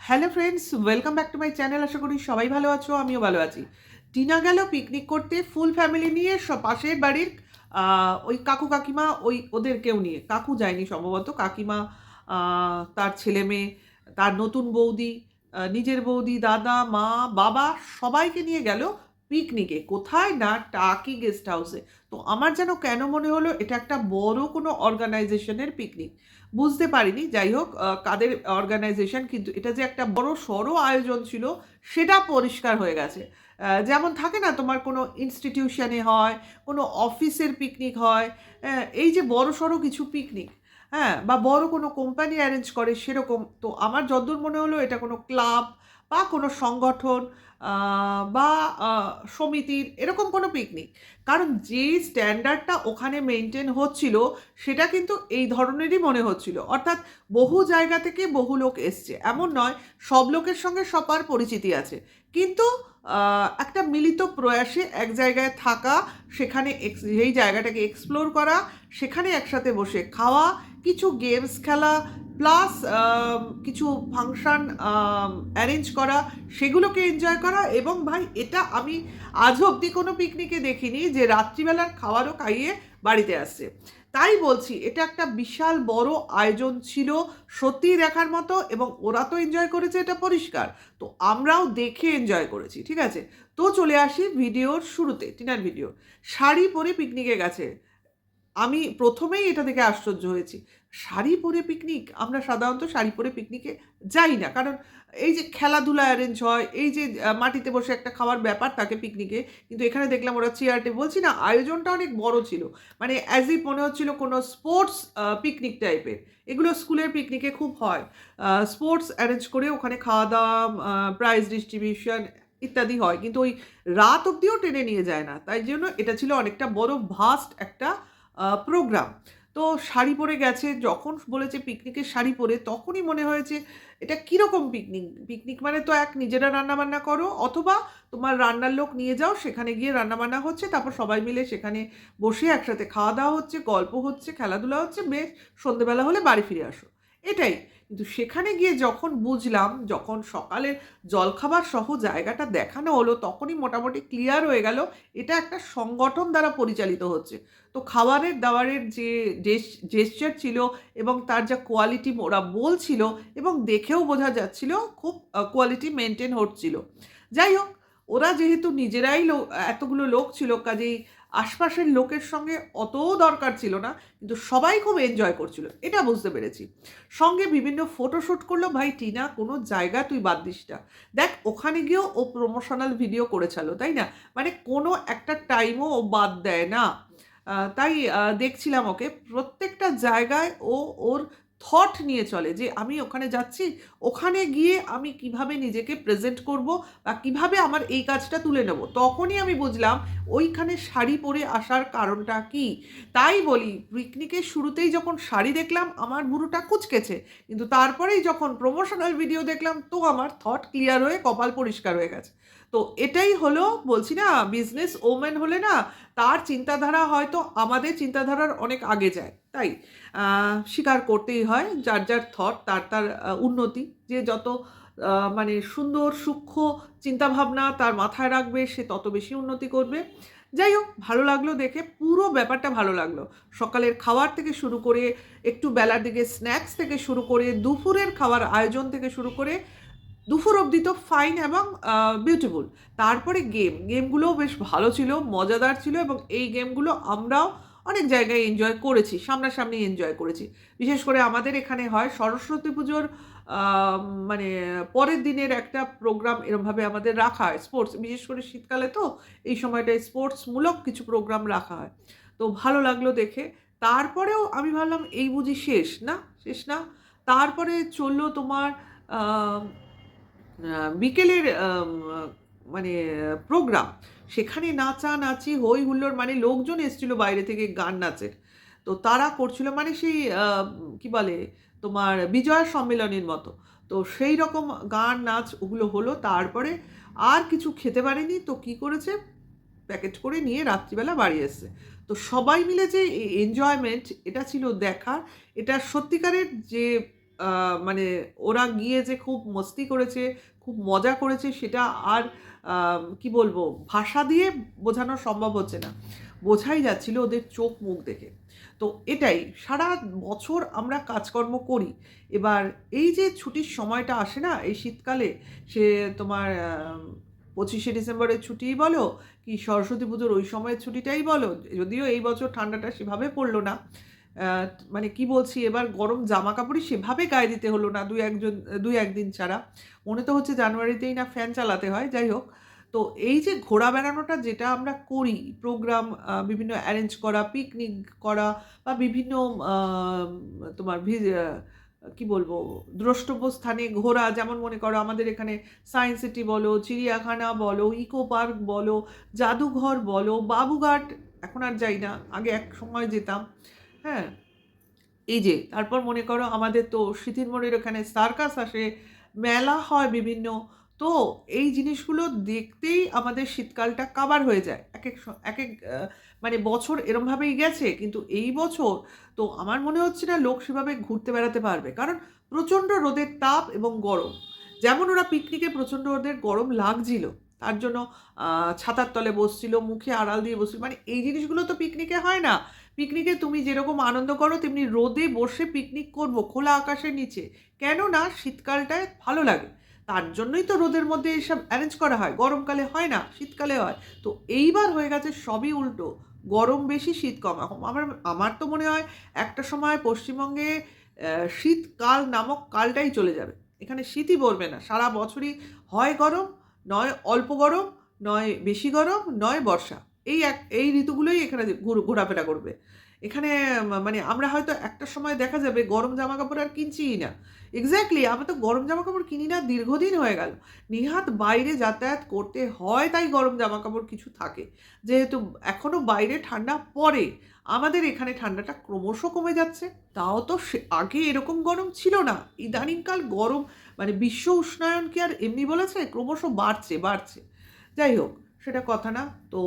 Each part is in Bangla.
Hello friends welcome back to my channel আশা করি সবাই ভালো আছো, আমিও ভালো আছি। টিনা গেল পিকনিক করতে ফুল ফ্যামিলি নিয়ে পাশের বাড়ির ওই কাকু কাকিমা, ওই ওদেরকেও নিয়ে। কাকু যায়নি সম্ভবত, কাকিমা তার ছেলে মেয়ে, তার নতুন বৌদি নিজের বৌদি, দাদা, মা, বাবা, সবাইকে নিয়ে গেল। পিকনিকে কোথায় না টাকি গেস্ট হাউসে তো আমার যেন কেন মনে হলো এটা একটা বড় কোনো অর্গানাইজেশনের পিকনিক বুঝতে পারিনি যাই হোক কাদের অর্গানাইজেশন কিন্তু এটা যে একটা বড় সড়ো আয়োজন ছিল সেটা পরিষ্কার হয়ে গেছে। যেমন থাকে না তোমার কোনো ইনস্টিটিউশনে হয় কোনো অফিসের পিকনিক হয় আহ, এই যে বড় সড়ো কিছু পিকনিক হ্যাঁ বা বড় কোনো কোম্পানি অ্যারেঞ্জ করে সেরকম তো আমার যদ্দূর মনে হলো এটা কোনো ক্লাব বা কোনো সংগঠন বা সমিতির এরকম কোনো পিকনিক কারণ যে স্ট্যান্ডার্ডটা ওখানে মেনটেন হচ্ছিল, সেটা কিন্তু এই ধরনেরই মনে হচ্ছিল। অর্থাৎ বহু জায়গা থেকে বহু লোক এসছে। এমন নয়, সব লোকের সঙ্গে সবার পরিচিতি আছে। কিন্তু একটা মিলিত প্রয়াসে এক জায়গায় থাকা, সেখানে সেই জায়গাটাকে এক্সপ্লোর করা, সেখানে একসাথে বসে খাওয়া, কিছু গেমস খেলা প্লাস কিছু ফাংশন অ্যারেঞ্জ করা, সেগুলোকে এনজয় করা এবং ভাই এটা আমি আজ অবধি কোনো পিকনিকে দেখিনি যে রাত্রিবেলার খাওয়ারও খাইয়ে বাড়িতে আসছে। তাই বলছি, এটা একটা বিশাল বড় আয়োজন ছিল সত্যিই দেখার মতো এবং ওরা তো এনজয় করেছে, এটা পরিষ্কার। তো আমরাও দেখে এনজয় করেছি, ঠিক আছে? তো চলে আসি ভিডিওর শুরুতে, টিনার ভিডিও শাড়ি পরে পিকনিকে গেছে। আমি প্রথমেই এটা দেখে আশ্চর্য হয়েছি। শাড়ি পরে পিকনিক আমরা সাধারণত শাড়ি পরে পিকনিকে যাই না। কারণ এই যে খেলাধুলা অ্যারেঞ্জ হয়, এই যে মাটিতে বসে একটা খাওয়ার ব্যাপার থাকে পিকনিকে কিন্তু এখানে দেখলাম ওরা চেয়ারটে বলছি না, আয়োজনটা অনেক বড় ছিল। মানে অ্যাজ ইফ মনে হচ্ছিল কোনো স্পোর্টস পিকনিক টাইপের এগুলো স্কুলের পিকনিকে খুব হয়। স্পোর্টস অ্যারেঞ্জ করে ওখানে খাওয়া দাওয়া প্রাইজ ডিস্ট্রিবিউশন ইত্যাদি হয়। কিন্তু ওই রাত অবধিও টেনে নিয়ে যায় না। তাই জন্য এটা ছিল অনেকটা বড় ভাস্ট একটা প্রোগ্রাম তো শাড়ি পরে গেছে, যখন বলেছে পিকনিকের শাড়ি পরে, তখনই মনে হয়েছে, এটা কীরকম পিকনিক পিকনিক মানে তো এক নিজেরা রান্নাবান্না করো, অথবা তোমার রান্নার লোক নিয়ে যাও, সেখানে গিয়ে রান্নাবান্না হচ্ছে, তারপর সবাই মিলে সেখানে বসে একসাথে খাওয়া দাওয়া হচ্ছে, গল্প হচ্ছে, খেলাধুলা হচ্ছে, বেশ সন্ধেবেলা হলে বাড়ি ফিরে আসো। এটাই। কিন্তু সেখানে গিয়ে যখন বুঝলাম, যখন সকালের জলখাবার সহ জায়গাটা দেখানো হলো, তখনই মোটামুটি ক্লিয়ার হয়ে গেল, এটা একটা সংগঠন দ্বারা পরিচালিত হচ্ছে। তো খাবারের দাবারের যে জেস্টার ছিল এবং তার যা কোয়ালিটি ওরা বলছিল এবং দেখেও বোঝা যাচ্ছিল, খুব কোয়ালিটি মেনটেন হচ্ছিল। যাই হোক, ওরা যেহেতু নিজেরাই লো, এতগুলো লোক ছিল, কাজেই আশপাশের লোকের সঙ্গে অতও দরকার ছিল না, কিন্তু সবাই খুব এনজয় করছিল, এটা বুঝতে পেরেছি। সঙ্গে বিভিন্ন ফটোশ্যুট করল, ভাই টিনা, কোনো জায়গা তুই বাদ দিস না। দেখ, ওখানে গিয়েও ও প্রমোশনাল ভিডিও করেছিল, তাই না? মানে কোনো একটা টাইমও ও বাদ দেয় না। তাই দেখছিলাম ওকে। প্রত্যেকটা জায়গায় ও ওর থট নিয়ে চলে, যে আমি ওখানে যাচ্ছি ওখানে গিয়ে আমি কীভাবে নিজেকে প্রেজেন্ট করব বা কীভাবে আমার এই কাজটা তুলে নেব? তখনই আমি বুঝলাম ওইখানে শাড়ি পরে আসার কারণটা কি? তাই বলি পিকনিকের শুরুতেই যখন শাড়ি দেখলাম, আমার বুড়োটা কুচকেছে। কিন্তু তারপরেই যখন প্রমোশনাল ভিডিও দেখলাম, তো আমার থট ক্লিয়ার হয়ে কপাল পরিষ্কার হয়ে গেছে। তো এটাই হলো, বলছি না বিজনেস ওমেন হলে না, তার চিন্তাধারা হয়তো আমাদের চিন্তাধারার অনেক আগে যায়। তাই স্বীকার করতেই হয়, যার যার থট তার তার উন্নতি। যে যত মানে সুন্দর, সূক্ষ্ম চিন্তাভাবনা তার মাথায় রাখবে, সে তত বেশি উন্নতি করবে। যাই হোক, ভালো লাগল দেখে, পুরো ব্যাপারটা ভালো লাগল। সকালের খাওয়ার থেকে শুরু করে, একটু বেলার দিকে স্ন্যাক্স থেকে শুরু করে, দুপুরের খাওয়ার আয়োজন থেকে শুরু করে, দুপুর অবধি তো ফাইন এবং বিউটিফুল তারপরে গেম গেমগুলোও বেশ ভালো ছিল, মজাদার ছিল এবং এই গেমগুলো আমরাও অনেক জায়গায় এনজয় করেছি, সামনাসামনি এনজয় করেছি। বিশেষ করে আমাদের এখানে হয় সরস্বতী পুজোর মানে পরের দিনের একটা প্রোগ্রাম এরমভাবে আমাদের রাখা হয় স্পোর্টস বিশেষ করে শীতকালে তো এই সময়টায় স্পোর্টসমূলক কিছু প্রোগ্রাম রাখা হয়। তো ভালো লাগল দেখে। তারপরেও আমি ভাবলাম এই বুঝি শেষ না? শেষ না? তারপরে চলল তোমার বিকেলের মানে প্রোগ্রাম সেখানে নাচা নাচি হই হুল্লোড় মানে লোকজন এসেছিল বাইরে থেকে গান নাচের তো তারা করছিল মানে সেই কি বলে, তোমার বিজয়া সম্মেলনের মতো। তো সেই রকম গান নাচ ওগুলো হলো। তারপরে আর কিছু খেতে পারেনি। তো কি করেছে? প্যাকেট করে নিয়ে রাত্রিবেলা বাড়ি এসছে। তো সবাই মিলে যে এনজয়মেন্ট এটা ছিল দেখার। এটা সত্যিকারের যে মানে ওরা গিয়ে যে খুব মস্তি করেছে, খুব মজা করেছে, সেটা আর কি বলব, ভাষা দিয়ে বোঝানো সম্ভব হচ্ছে না। বোঝাই যাচ্ছিল ওদের চোখ মুখ দেখে। তো এটাই, সারা বছর আমরা কাজকর্ম করি। এবার এই যে ছুটির সময়টা আসে না, এই শীতকালে, সে তোমার পঁচিশে ডিসেম্বরের ছুটিই বলো, কি সরস্বতী পুজোর ওই সময়ের ছুটিটাই বলো, যদিও এই বছর ঠান্ডাটা সেভাবে পড়ল না। মানে কি বলছি, এবার গরম জামা কাপড়ই সেভাবে গায়ে দিতে হলো না দুই একজন, দুই একদিন ছাড়া। মনে তো হচ্ছে জানুয়ারিতেই না ফ্যান চালাতে হয়, যাই হোক। তো এই যে ঘোরা বেড়ানোটা যেটা আমরা করি প্রোগ্রাম বিভিন্ন অ্যারেঞ্জ করা পিকনিক করা বা বিভিন্ন তোমার ভি কি বলব, দ্রষ্টব্য স্থানে ঘোরা, যেমন মনে করো আমাদের এখানে সায়েন্স সিটি বলো, চিড়িয়াখানা বলো ইকো পার্ক বলো, জাদুঘর বলো, বাবুঘাট, এখন আর যাই না, আগে এক সময় যেতাম। হ্যাঁ। এই যে, তারপর মনে করো আমাদের তো শীতের মোড়ের ওখানে সার্কাস আসে, মেলা হয় বিভিন্ন, তো এই জিনিসগুলো দেখতেই আমাদের শীতকালটা কাবার হয়ে যায়। এক এক এক এক মানে বছর এরমভাবেই গেছে, কিন্তু এই বছর তো আমার মনে হচ্ছে না লোক সেভাবে ঘুরতে বেড়াতে পারবে। কারণ প্রচণ্ড রোদের তাপ এবং গরম। যেমন ওরা পিকনিকে প্রচণ্ড রোদের গরম লাগছিল, তার জন্য ছাতার তলে বসছিল, মুখে আড়াল দিয়ে বসছিল। মানে এই জিনিসগুলো তো পিকনিকে হয় না। পিকনিকে তুমি যেরকম আনন্দ করো, তেমনি রোদে বসে পিকনিক করব খোলা আকাশের নিচে। কেন না শীতকালটায় ভালো লাগে। তার জন্যই তো রোদের মধ্যে এইসব অ্যারেঞ্জ করা হয়। গরমকালে হয় না, শীতকালে হয়। তো এইবার হয়ে গেছে সবই উল্টো। গরম বেশি, শীত কম। আমার আমার তো মনে হয় একটা সময় পশ্চিমবঙ্গে শীতকাল নামক কালটাই চলে যাবে। এখানে শীতই বলবে না। সারা বছরই হয় গরম, নয় অল্প গরম, নয় বেশি গরম, নয় বর্ষা। এই এক, এই ঋতুগুলোই এখানে ঘোরাফেরা করবে। এখানে মানে আমরা হয়তো একটা সময় দেখা যাবে গরম জামা কাপড় আর কিনছিই না। এক্স্যাক্টলি আমরা তো গরম জামা কাপড় কিনি না, দীর্ঘদিন হয়ে গেল। নিহাত বাইরে যাতায়াত করতে হয় তাই গরম জামা কাপড় কিছু থাকে। যেহেতু এখনও বাইরে ঠান্ডা পড়ে, আমাদের এখানে ঠান্ডাটা ক্রমশ কমে যাচ্ছে। তাও তো আগে এরকম গরম ছিল না। ইদানিংকাল গরম মানে বিশ্ব উষ্ণায়ন কি আর এমনি বলেছে? ক্রমশ বাড়ছে বাড়ছে। যাই হোক, সেটা কথা না। তো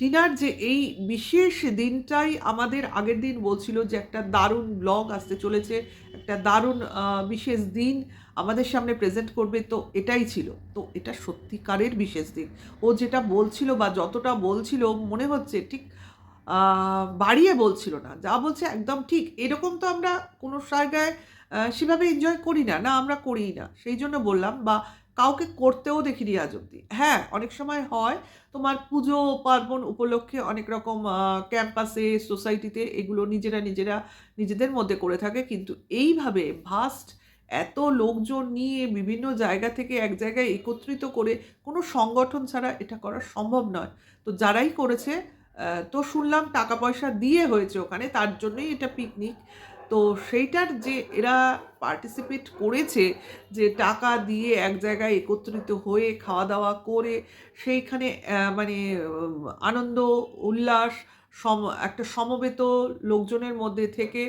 টিনার যে এই বিশেষ দিনটাই আমাদের আগের দিন বলছিল যে একটা দারুণ ব্লগ আসতে চলেছে, একটা দারুণ বিশেষ দিন আমাদের সামনে প্রেজেন্ট করবে, তো এটাই ছিল। তো এটা সত্যিকারের বিশেষ দিন। ও যেটা বলছিল বা যতটা বলছিল, মনে হচ্ছে ঠিক বাড়িয়ে বলছিল না। যা বলছে একদম ঠিক। এরকম তো আমরা কোনো জায়গায় সেভাবে এনজয় করি না। না, আমরা করিই না। সেই জন্য বললাম বা কাউকে করতেও দেখিনি আজ অব্দি হ্যাঁ অনেক সময় হয় তোমার পুজো, পার্বণ উপলক্ষে অনেক রকম ক্যাম্পাসে সোসাইটিতে এগুলো নিজেরা নিজেরা, নিজেদের মধ্যে করে থাকে। কিন্তু এইভাবে ভাস্ট এত লোকজন নিয়ে বিভিন্ন জায়গা থেকে এক জায়গায় একত্রিত করে কোনো সংগঠন ছাড়া এটা করা সম্ভব নয়। তো যারাই করেছে তো শুনলাম টাকা পয়সা দিয়ে হয়েছে ওখানে, তার জন্যই এটা পিকনিক তো সেইটার যে এরা পার্টিসিপেট করেছে যে টাকা দিয়ে এক জায়গায় একত্রিত হয়ে খাওয়া দাওয়া করে সেইখানে মানে আনন্দ, উল্লাস, সম, একটা সমবেত লোকজনের মধ্যে থেকে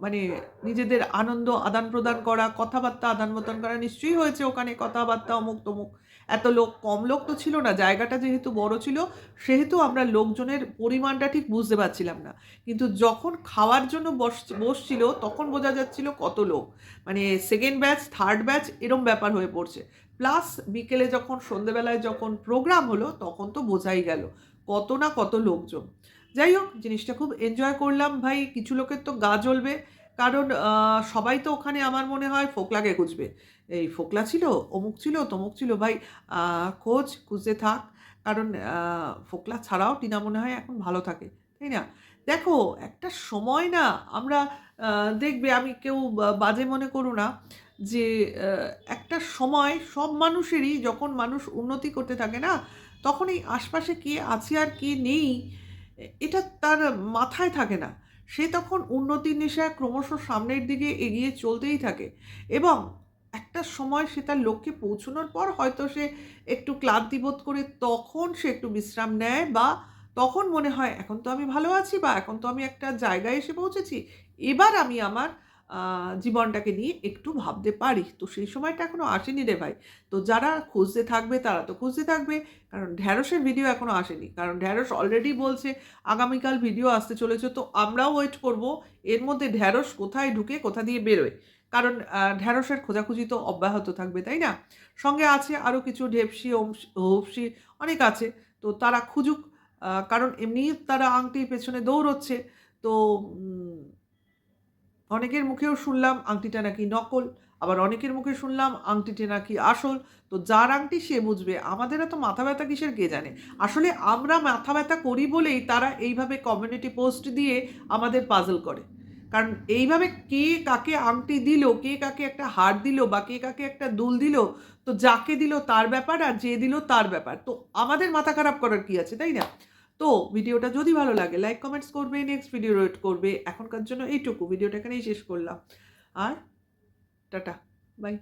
মানে নিজেদের আনন্দ আদান প্রদান করা, কথাবার্তা আদান প্রদান করা নিশ্চয়ই হয়েছে ওখানে, কথাবার্তা অমুক তমুক এত লোক, কম লোক তো ছিল না, জায়গাটা যেহেতু বড় ছিল, সেহেতু আমরা লোকজনের পরিমাণটা ঠিক বুঝতে পারছিলাম না। কিন্তু যখন খাওয়ার জন্য বস, বসছিল, তখন বোঝা যাচ্ছিল কত লোক। মানে সেকেন্ড ব্যাচ থার্ড ব্যাচ এরম ব্যাপার হয়ে পড়ছে। প্লাস বিকেলে যখন, সন্ধেবেলায় যখন প্রোগ্রাম হলো, তখন তো বোঝাই গেল কত না কত লোকজন। যাই হোক, জিনিসটা খুব এনজয় করলাম ভাই, কিছু লোকের তো গা জ্বলবে। কারণ সবাই তো ওখানে, আমার মনে হয়, ফোকলাকে খুঁজবে। এই ফোকলা ছিল, অমুক ছিল, তমুক ছিল। ভাই খোঁজ, খুঁজতে থাক। কারণ ফোকলা ছাড়াও টিনা মনে হয় এখন ভালো থাকে, তাই না? দেখো, একটা সময় না, আমরা দেখবে আমি কেউ বাজে মনে করো না যে একটা সময় সব মানুষেরই যখন মানুষ উন্নতি করতে থাকে না তখন এই আশপাশে কে আছে আর কে নেই, এটা তার মাথায় থাকে না। সে তখন উন্নতির নেশায় ক্রমশ সামনের দিকে এগিয়ে চলতেই থাকে। এবং একটা সময় সে তার লক্ষ্যে পৌঁছানোর পর হয়তো সে একটু ক্লান্তি বোধ করে তখন সে একটু বিশ্রাম নেয় বা তখন মনে হয়, এখন তো আমি ভালো আছি বা এখন তো আমি একটা জায়গায় এসে পৌঁছেছি। এবার আমি আমার জীবনটাকে নিয়ে একটু ভাবতে পারি। তো সেই সময়টা এখনও আসেনি রে ভাই। তো যারা খুঁজতে থাকবে, তারা তো খুঁজতে থাকবে। কারণ ঢ্যাঁড়সের ভিডিও এখনও আসেনি। কারণ ঢ্যাঁড়স অলরেডি বলছে, আগামীকাল ভিডিও আসতে চলেছে। তো আমরাও ওয়েট করব, এর মধ্যে ঢ্যাঁড়স কোথায় ঢুকে, কোথা দিয়ে বেরোয়? কারণ ঢ্যাঁড়সের খোঁজাখুঁজি তো অব্যাহত থাকবে, তাই না? সঙ্গে আছে আরও কিছু ঢেপসি হোপসি, অনেক আছে। তো তারা খুঁজুক কারণ এমনি তারা আংটির পেছনে দৌড়চ্ছে। তো অনেকের মুখেও শুনলাম আংটিটা নাকি নকল, আবার অনেকের মুখে শুনলাম আংটিটা নাকি আসল। তো যার আংটি সে বুঝবে, আমাদের এত মাথা ব্যথা কিসের কে জানে? আসলে আমরা মাথা ব্যথা করি বলেই তারা এইভাবে কমিউনিটি পোস্ট দিয়ে আমাদের পাজল করে। কারণ এইভাবে কে কাকে আংটি দিল, কে কাকে একটা হার দিল বা কে কাকে একটা দুল দিল, তো যাকে দিল তার ব্যাপার আর যে দিল তার ব্যাপার। তো আমাদের মাথা খারাপ করার কি আছে, তাই না? তো ভিডিওটা যদি ভালো লাগে লাইক কমেন্টস করবে নেক্সট ভিডিও রেট করবে। এখনকার জন্য এইটুকু, ভিডিওটা এখানেই শেষ করলাম। আর টাটা বাই